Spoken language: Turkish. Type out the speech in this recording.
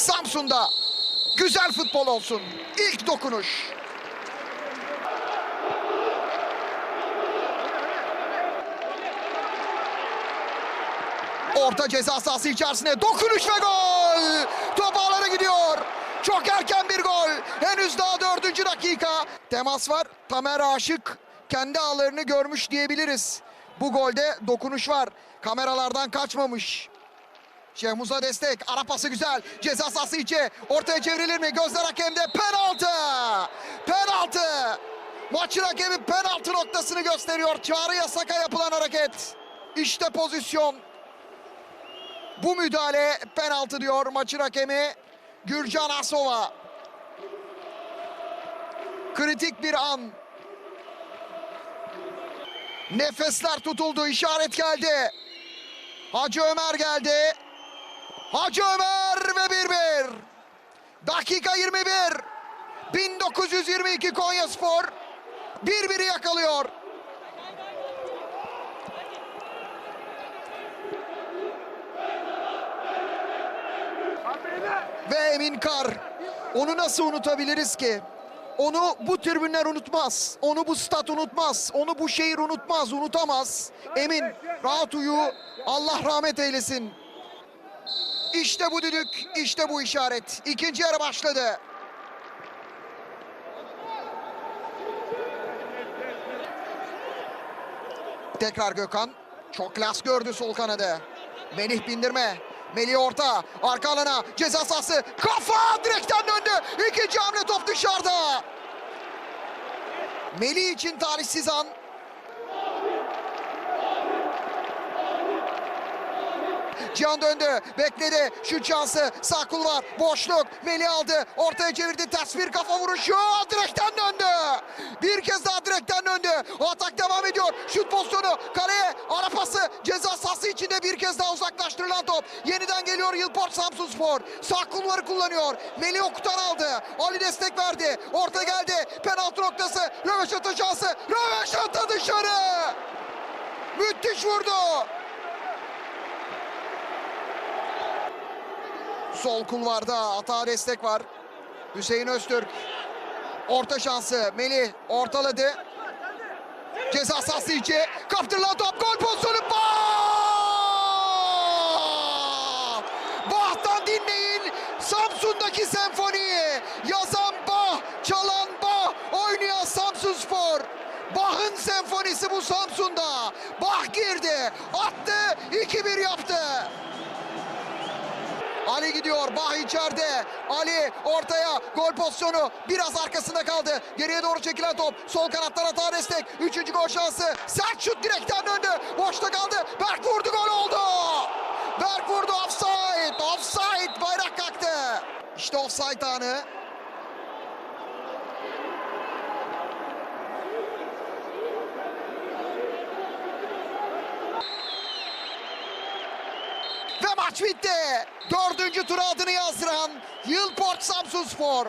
Samsun'da güzel futbol olsun. İlk dokunuş. Orta ceza sahası içerisine dokunuş ve gol. Top ağlara gidiyor. Çok erken bir gol. Henüz daha dördüncü dakika. Temas var. Tamer Aşık kendi ağlarını görmüş diyebiliriz. Bu golde dokunuş var. Kameralardan kaçmamış. Şehmuz'a destek. Ara pası güzel. Ceza sahası içi. Ortaya çevrilir mi? Gözler hakemde. Penaltı. Penaltı. Maçın hakemi penaltı noktasını gösteriyor. Çağrı Yasak'a yapılan hareket. İşte pozisyon. Bu müdahale penaltı diyor maçın hakemi Gürcan Asova. Kritik bir an. Nefesler tutuldu, işaret geldi. Hacı Ömer geldi. Hacı Ömer ve 1-1. Dakika 21. 1922 Konya Spor 1-1'i yakalıyor. Ve Emin Kar. Onu nasıl unutabiliriz ki? Onu bu tribünler unutmaz. Onu bu stat unutmaz. Onu bu şehir unutmaz, unutamaz. Emin rahat uyu. Allah rahmet eylesin. İşte bu düdük, işte bu işaret. İkinci yarı başladı. Tekrar Gökhan. Çok klas gördü sol kanadı. Melih bindirme. Melih orta. Arka alana. Ceza sahası. Kafa direkten döndü. İkinci hamle top dışarıda. Melih için talihsiz an. Cihan döndü. Bekledi. Şut şansı. Sağ kul var. Boşluk. Melih aldı. Ortaya çevirdi. Ters bir kafa vuruşu. Direkten döndü. Bir kez daha direkten döndü. Atak devam ediyor. Şut pozisyonu. Kaleye. Ara pası. Ceza sahası içinde bir kez daha uzaklaştırılan top. Yeniden geliyor Yılport Samsun Spor. Sağ kulvarı kullanıyor. Melih Okutan aldı. Ali destek verdi. Orta geldi. Penaltı noktası. Röveşata şansı. Röveşata dışarı. Müthiş vurdu. Sol kulvarda atağa destek var. Hüseyin Öztürk. Orta şansı. Melih ortaladı. Ceza sahası içi. Kaptırılan top. Gol pozisyonu. Bah! Bah'tan dinleyin. Samsun'daki senfoniyi. Yazan Bah. Çalan Bah. Oynayan Samsun Spor. Bach'ın senfonisi bu Samsun'da. Bah girdi. Attı. 2-1 yaptı. Ali gidiyor. Bah içeride. Ali ortaya. Gol pozisyonu. Biraz arkasında kaldı. Geriye doğru çekilen top. Sol kanattan hata destek. Üçüncü gol şansı. Sert şut direkten döndü. Boşta kaldı. Berk vurdu. Gol oldu. Berk vurdu. Offside. Offside. Bayrak kalktı. İşte offside anı. Ve maç bitti. Dördüncü tura adını yazdıran Yılport Samsun Spor.